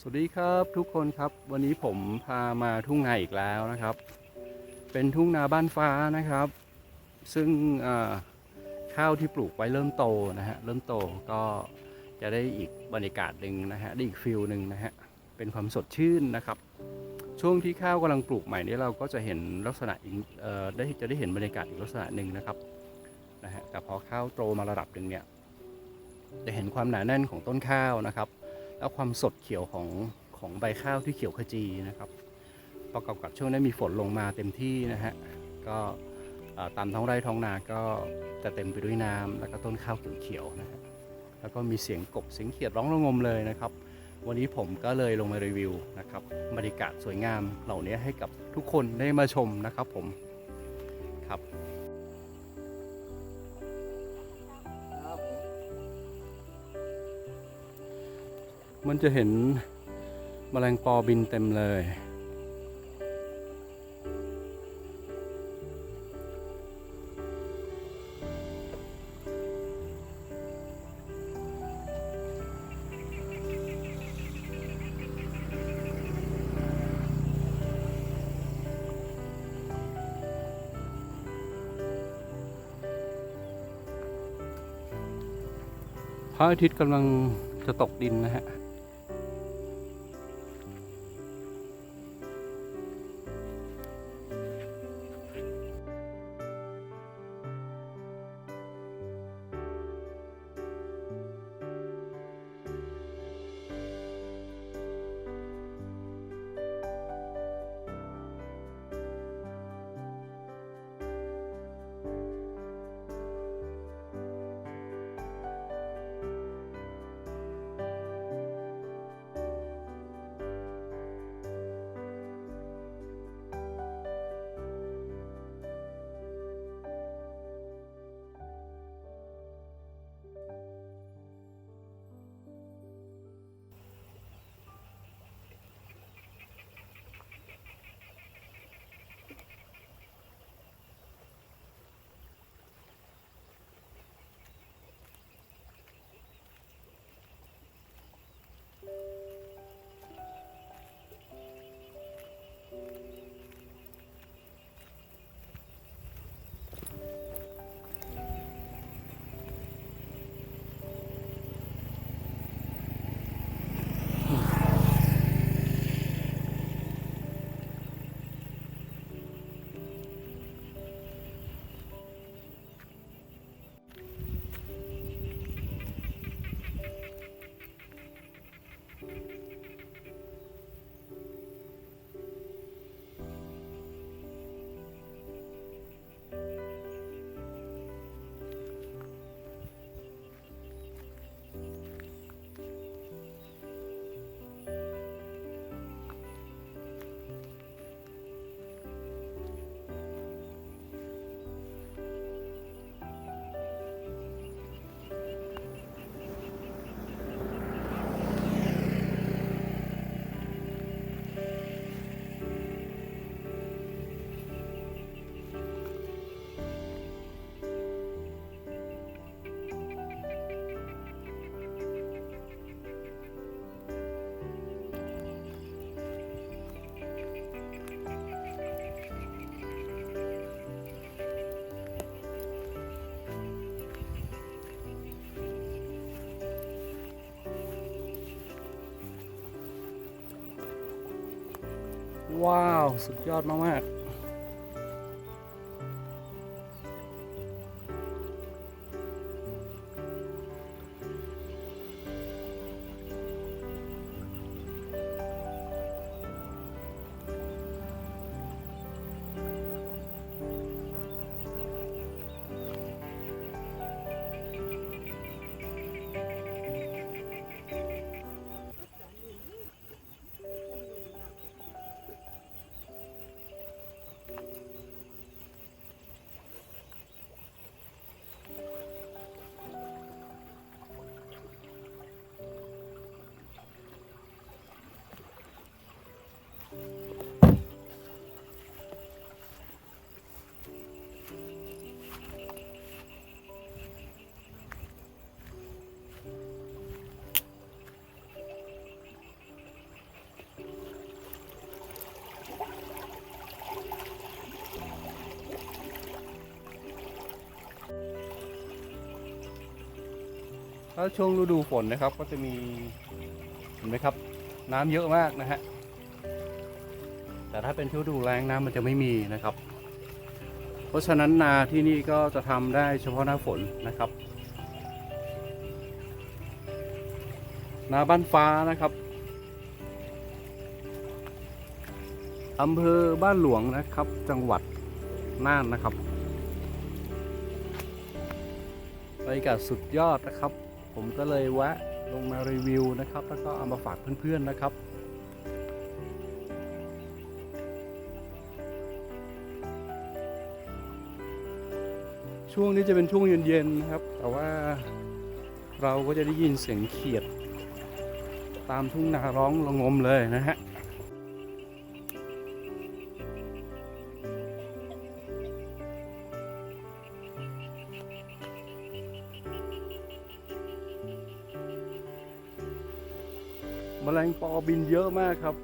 สวัสดีครับทุกคนครับ วันนี้ผมพามาทุ่งนาอีกแล้วนะครับ เป็นทุ่งนาบ้านฟ้านะครับ ซึ่งข้าวที่ปลูกไว้เริ่มโตนะฮะเริ่มโตก็จะได้อีกบรรยากาศหนึ่งนะฮะได้อีกฟิลหนึ่งนะฮะเป็นความสดชื่นนะครับ ช่วงที่ข้าวกำลังปลูกใหม่นี้เราก็จะเห็นลักษณะอีกได้จะได้เห็นบรรยากาศอีกลักษณะหนึ่งนะครับนะฮะแต่พอข้าวโตมาระดับหนึ่งเนี่ยจะเห็นความหนาแน่นของต้นข้าวนะครับ แล้วความสดเขียวของของใบข้าวที่เขียวขจีนะครับ ประกอบกับช่วงนี้มีฝนลงมาเต็มที่นะฮะก็ตามท้องไร่ท้องนาก็จะเต็มไปด้วยน้ำแล้วก็ต้นข้าวเขียวๆนะฮะแล้วก็มีเสียงกบเสียงเขียดร้องระงมเลยนะครับ วันนี้ผมก็เลยลงมารีวิวนะครับบรรยากาศสวยงามเหล่านี้ให้กับทุกคนได้มาชมนะครับผมครับ มันจะเห็นแมลงปอบินเต็มเลย พระอาทิตย์กำลังจะตกดินนะฮะ ว้าว สุดยอดมากๆ ถ้าช่วงฤดูฝนนะครับ ก็จะมีเห็นไหมครับ น้ำเยอะมากนะฮะแต่ถ้าเป็นช่วงฤดูแล้งน้ำมันจะไม่มีนะครับ เพราะฉะนั้นนาที่นี่ก็จะทำได้เฉพาะหน้าฝนนะครับ นาบ้านฟ้านะครับอำเภอบ้านหลวงนะครับ จังหวัดน่านนะครับบรรยากาศสุดยอดนะครับ ผมก็เลยแวะลงมารีวิวนะครับ แล้วก็เอามาฝากเพื่อนๆนะครับช่วงนี้จะเป็นช่วงเย็นๆนะครับ แต่ว่าเราก็จะได้ยินเสียงเขียด ตามทุ่งนาร้องระงมเลยนะฮะ งปอบินเยอะมากครับ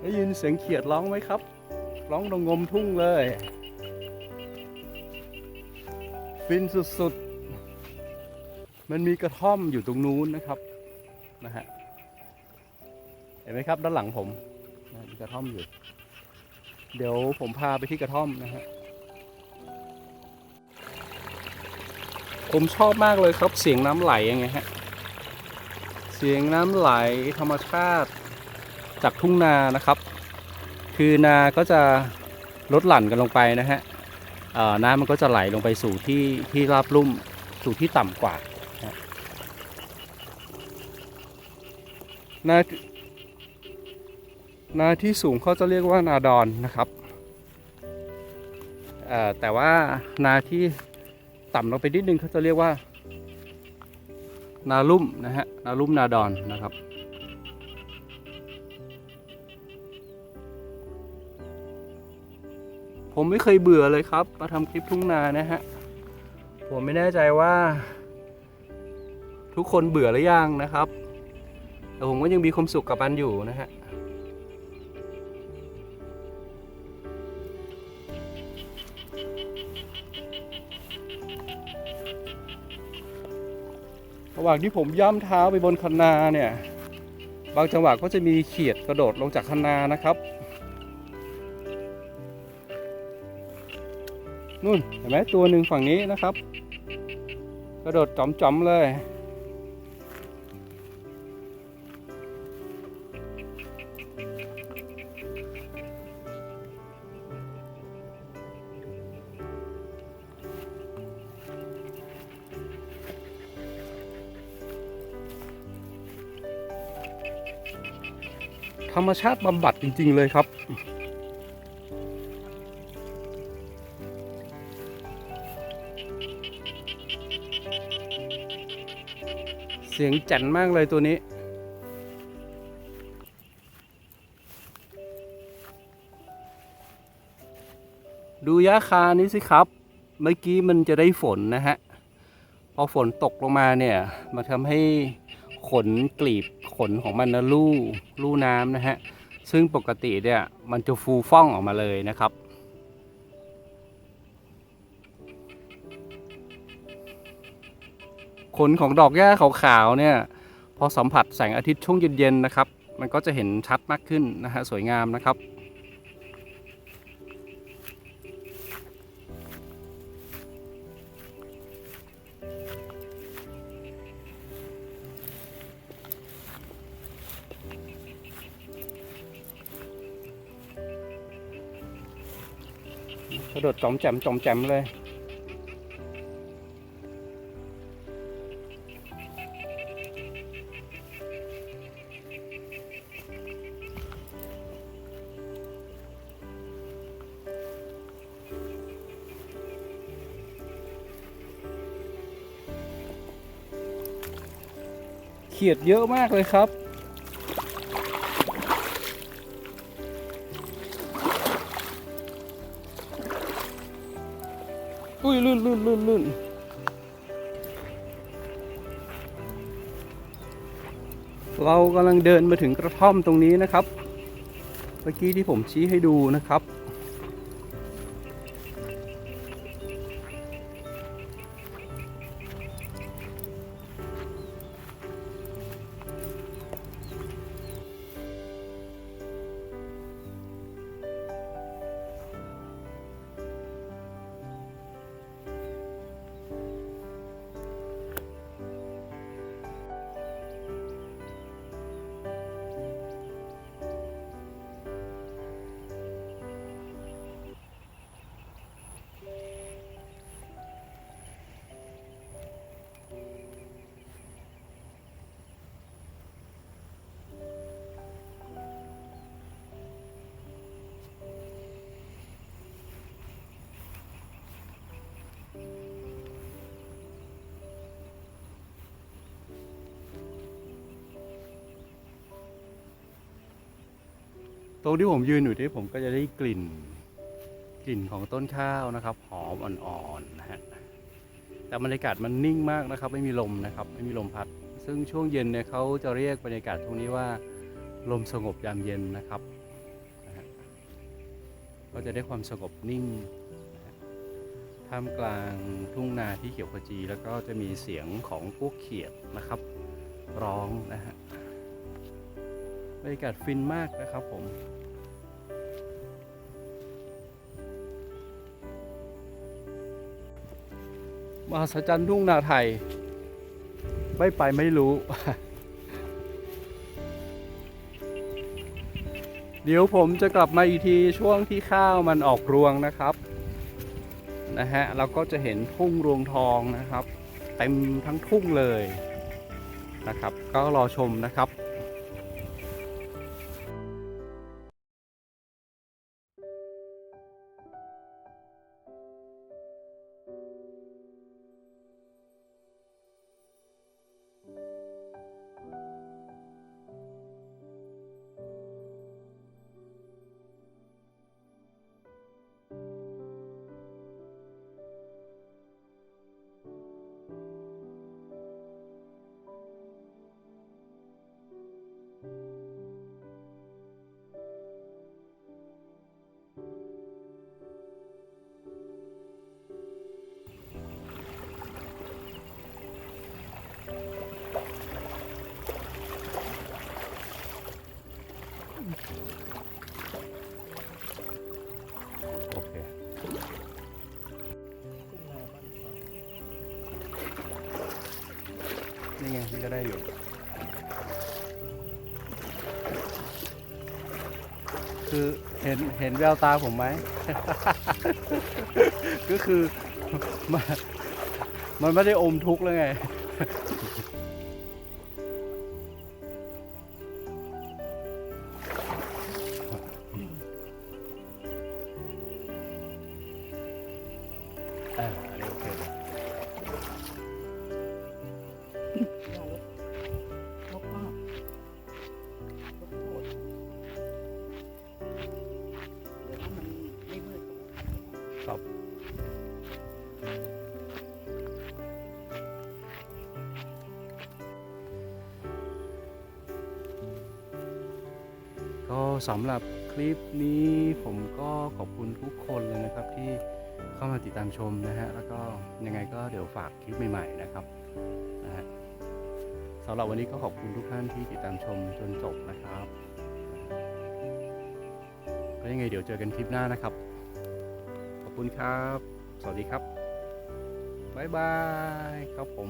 ได้ยินเสียงเขียดร้องไหมครับ ร้องระงมทุ่งเลย ฟินสุดๆ มันมีกระท่อมอยู่ตรงนู้นนะครับนะฮะเห็นไหมครับ ด้านหลังผมมีกระท่อมอยู่ เดี๋ยวผมพาไปที่กระท่อมนะฮะ ผมชอบมากเลยครับเสียงน้ำไหลยังไงฮะ เสียงน้ำไหลธรรมชาติจากทุ่งนานะครับ คือนาก็จะลดหลั่นกันลงไปนะฮะน้ำมันก็จะไหลลงไปสู่ที่ที่ราบลุ่มสู่ที่ต่ำกว่านะนา นาที่สูงเขาจะเรียกว่านาดอนนะครับแต่ว่านาที่ต่ำลงไปนิดนึงเขาจะเรียกว่า นาลุ่มนะฮะนาลุ่มนาดอนนะครับ ผมไม่เคยเบื่อเลยครับ มาทำคลิปทุ่งนานะฮะผมไม่แน่ใจว่า ทุกคนเบื่อหรือยังนะครับ แต่ผมก็ยังมีความสุขกับมันอยู่นะฮะ ระหว่างที่ผมย่ำเท้าไปบนคันนาเนี่ย บางจังหวะก็จะมีเขียดกระโดดลงจากคันนานะครับนู่นเห็นไหมตัวหนึ่งฝั่งนี้นะครับ กระโดดจอมๆเลย ธรรมชาติบำบัดจริง ๆ เลยครับ เสียงแจันมากเลยตัวนี้ดูยะคานี้สิครับ เมื่อกี้มันจะได้ฝนนะฮะ พอฝนตกลงมาเนี่ย มันทำให้ ขนกลีบขนของมันนะลู่ลู่น้ำนะฮะ ซึ่งปกติเนี่ยมันจะฟูฟ่องออกมาเลยนะครับ ขนของดอกหญ้าขาวๆเนี่ยพอสัมผัสแสงอาทิตย์ช่วงเย็นๆนะครับ มันก็จะเห็นชัดมากขึ้นนะฮะสวยงามนะครับ ระโดดจอมแจมจอมแจมเลย เขียดเยอะมากเลยครับ เรากำลังเดินมาถึงกระท่อมตรงนี้นะครับ เมื่อกี้ที่ผมชี้ให้ดูนะครับ ตรงที่ผมยืนอยู่ที่ผมก็จะได้กลิ่น กลิ่นของต้นข้าวนะครับ หอมอ่อนๆนะฮะแต่บรรยากาศมันนิ่งมากนะครับ ไม่มีลมนะครับ ไม่มีลมพัด ซึ่งช่วงเย็นเนี่ยเขาจะเรียกบรรยากาศตรงนี้ว่า ลมสงบยามเย็นนะครับก็จะได้ความสงบนิ่งท่ามกลางทุ่งนาที่เขียวขจี แล้วก็จะมีเสียงของพวกเขียดนะครับ ร้องนะฮะ รรยากาศฟินมากนะครับผมมหัศจรรย์ทุ่งนาไทย ไม่ไปไม่รู้ เดี๋ยวผมจะกลับมาอีกทีช่วงที่ข้าวมันออกรวงนะครับ นะฮะเราก็จะเห็นทุ่งรวงทองนะครับ เต็มทั้งทุ่งเลยนะครับ ก็รอชมนะครับ ห็นเห็นแววตาผมไหม ก็คือมันมันไม่ได้อมทุกข์แล้วไง สำหรับคลิปนี้ผมก็ขอบคุณทุกคนเลยนะครับที่เข้ามาติดตามชมนะฮะแล้วก็ยังไงก็เดี๋ยวฝากคลิปใหม่ ๆ นะครับนะฮะสำหรับวันนี้ก็ขอบคุณทุกท่านที่ติดตามชมจนจบนะครับก็ยังไงเดี๋ยวเจอกันคลิปหน้านะครับ ขอบคุณครับ สวัสดีครับบ๊ายบายครับผม